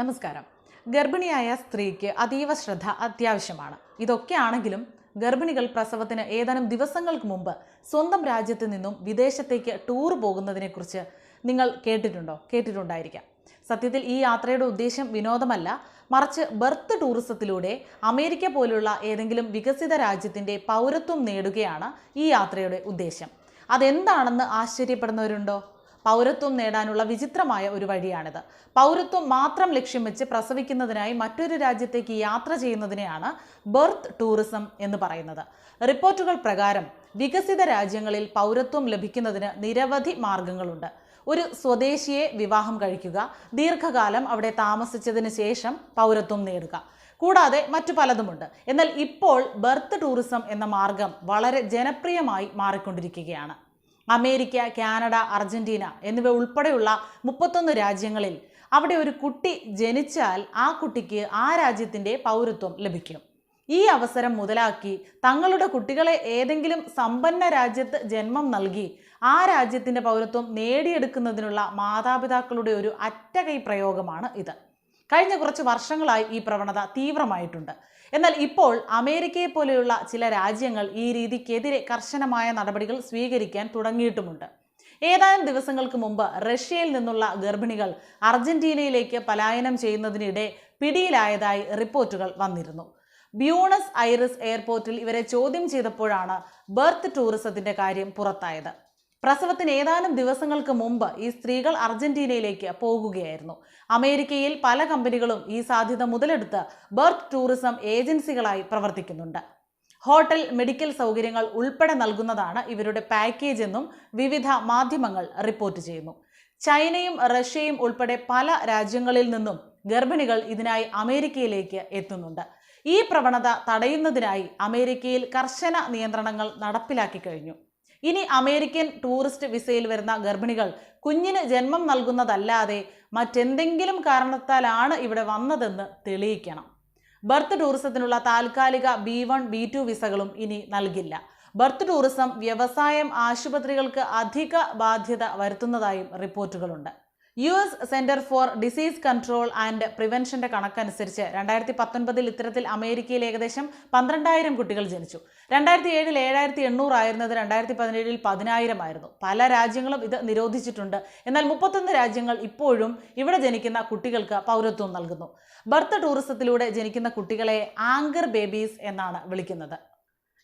നമസ്കാരം. ഗർഭിണിയായ സ്ത്രീക്ക് അതീവ ശ്രദ്ധ അത്യാവശ്യമാണ്. ഇതൊക്കെയാണെങ്കിലും ഗർഭിണികൾ പ്രസവത്തിന് ഏതാനും ദിവസങ്ങൾക്ക് മുമ്പ് സ്വന്തം രാജ്യത്ത് നിന്നും വിദേശത്തേക്ക് ടൂർ പോകുന്നതിനെക്കുറിച്ച് നിങ്ങൾ കേട്ടിട്ടുണ്ടോ? കേട്ടിട്ടുണ്ടായിരിക്കാം. സത്യത്തിൽ ഈ യാത്രയുടെ ഉദ്ദേശം വിനോദമല്ല. മറിച്ച് ബർത്ത് ടൂറിസത്തിലൂടെ അമേരിക്ക പോലുള്ള ഏതെങ്കിലും വികസിത രാജ്യത്തിന്റെ പൗരത്വം നേടുകയാണ് ഈ യാത്രയുടെ ഉദ്ദേശം. അതെന്താണെന്ന് ആശ്ചര്യപ്പെടുന്നവരുണ്ടോ? പൗരത്വം നേടാനുള്ള വിചിത്രമായ ഒരു വഴിയാണിത്. പൗരത്വം മാത്രം ലക്ഷ്യം വെച്ച് പ്രസവിക്കുന്നതിനായി മറ്റൊരു രാജ്യത്തേക്ക് യാത്ര ചെയ്യുന്നതിനെയാണ് ബർത്ത് ടൂറിസം എന്ന് പറയുന്നത്. റിപ്പോർട്ടുകൾ പ്രകാരം വികസിത രാജ്യങ്ങളിൽ പൗരത്വം ലഭിക്കുന്നതിന് നിരവധി മാർഗങ്ങളുണ്ട്. ഒരു സ്വദേശിയെ വിവാഹം കഴിക്കുക ദീർഘകാലം അവിടെ താമസിച്ചതിന് ശേഷം പൗരത്വം നേടുക. കൂടാതെ മറ്റു പലതുമുണ്ട്. എന്നാൽ ഇപ്പോൾ ബർത്ത് ടൂറിസം എന്ന മാർഗം വളരെ ജനപ്രിയമായി മാറിക്കൊണ്ടിരിക്കുകയാണ്. അമേരിക്ക കാനഡ അർജന്റീന എന്നിവ ഉൾപ്പെടെയുള്ള മുപ്പത്തൊന്ന് രാജ്യങ്ങളിൽ അവിടെ ഒരു കുട്ടി ജനിച്ചാൽ ആ കുട്ടിക്ക് ആ രാജ്യത്തിന്റെ പൗരത്വം ലഭിക്കും. ഈ അവസരം മുതലാക്കി തങ്ങളുടെ കുട്ടികളെ ഏതെങ്കിലും സമ്പന്ന രാജ്യത്ത് ജന്മം നൽകി ആ രാജ്യത്തിന്റെ പൗരത്വം നേടിയെടുക്കുന്നതിനുള്ള മാതാപിതാക്കളുടെ ഒരു അറ്റകൈ പ്രയോഗമാണ് ഇത്. കഴിഞ്ഞ കുറച്ച് വർഷങ്ങളായി ഈ പ്രവണത തീവ്രമായിട്ടുണ്ട്. എന്നാൽ ഇപ്പോൾ അമേരിക്കയെ പോലെയുള്ള ചില രാജ്യങ്ങൾ ഈ രീതിക്കെതിരെ കർശനമായ നടപടികൾ സ്വീകരിക്കാൻ തുടങ്ങിയിട്ടുമുണ്ട്. ഏതാനും ദിവസങ്ങൾക്ക് മുമ്പ് റഷ്യയിൽ നിന്നുള്ള ഗർഭിണികൾ അർജന്റീനയിലേക്ക് പലായനം ചെയ്യുന്നതിനിടെ പിടിയിലായതായി റിപ്പോർട്ടുകൾ വന്നിരുന്നു. ബ്യൂണസ് ഐറിസ് എയർപോർട്ടിൽ ഇവരെ ചോദ്യം ചെയ്തപ്പോഴാണ് ബർത്ത് ടൂറിസത്തിന്റെ കാര്യം പുറത്തായത്. പ്രസവത്തിന് ഏതാനും ദിവസങ്ങൾക്ക് മുമ്പ് ഈ സ്ത്രീകൾ അർജന്റീനയിലേക്ക് പോകുകയായിരുന്നു. അമേരിക്കയിൽ പല കമ്പനികളും ഈ സാധ്യത മുതലെടുത്ത് ബർത്ത് ടൂറിസം ഏജൻസികളായി പ്രവർത്തിക്കുന്നുണ്ട്. ഹോട്ടൽ മെഡിക്കൽ സൗകര്യങ്ങൾ ഉൾപ്പെടെ നൽകുന്നതാണ് ഇവരുടെ പാക്കേജ് എന്നും വിവിധ മാധ്യമങ്ങൾ റിപ്പോർട്ട് ചെയ്യുന്നു. ചൈനയും റഷ്യയും ഉൾപ്പെടെ പല രാജ്യങ്ങളിൽ നിന്നും ഗർഭിണികൾ ഇതിനായി അമേരിക്കയിലേക്ക് എത്തുന്നുണ്ട്. ഈ പ്രവണത തടയുന്നതിനായി അമേരിക്കയിൽ കർശന നിയന്ത്രണങ്ങൾ നടപ്പിലാക്കി കഴിഞ്ഞു. ഇനി അമേരിക്കൻ ടൂറിസ്റ്റ് വിസയിൽ വരുന്ന ഗർഭിണികൾ കുഞ്ഞിന് ജന്മം നൽകുന്നതല്ലാതെ മറ്റെന്തെങ്കിലും കാരണത്താലാണ് ഇവിടെ വന്നതെന്ന് തെളിയിക്കണം. ബർത്ത് ടൂറിസത്തിനുള്ള താൽക്കാലിക ബി വൺ ബി ടു വിസകളും ഇനി നൽകില്ല. ബർത്ത് ടൂറിസം വ്യവസായം ആശുപത്രികൾക്ക് അധിക ബാധ്യത വരുത്തുന്നതായും റിപ്പോർട്ടുകളുണ്ട്. U S centre for disease control and പ്രിവെൻഷന്റെ കണക്കനുസരിച്ച് രണ്ടായിരത്തി പത്തൊൻപതിൽ ഇത്തരത്തിൽ അമേരിക്കയിൽ ഏകദേശം പന്ത്രണ്ടായിരം കുട്ടികൾ ജനിച്ചു. രണ്ടായിരത്തി ഏഴിൽ ഏഴായിരത്തി എണ്ണൂറ് ആയിരുന്നത് രണ്ടായിരത്തി പതിനേഴിൽ പതിനായിരം ആയിരുന്നു. പല രാജ്യങ്ങളും ഇത് നിരോധിച്ചിട്ടുണ്ട്. എന്നാൽ മുപ്പത്തൊന്ന് രാജ്യങ്ങൾ ഇപ്പോഴും ഇവിടെ ജനിക്കുന്ന കുട്ടികൾക്ക് പൗരത്വം നൽകുന്നു. ബർത്ത് ടൂറിസത്തിലൂടെ ജനിക്കുന്ന കുട്ടികളെ ആങ്കർ ബേബീസ് എന്നാണ് വിളിക്കുന്നത്.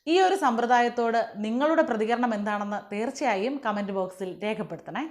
ഈ ഒരു സമ്പ്രദായത്തോട് നിങ്ങളുടെ പ്രതികരണം എന്താണെന്ന് തീർച്ചയായും കമന്റ് ബോക്സിൽ രേഖപ്പെടുത്തണേ.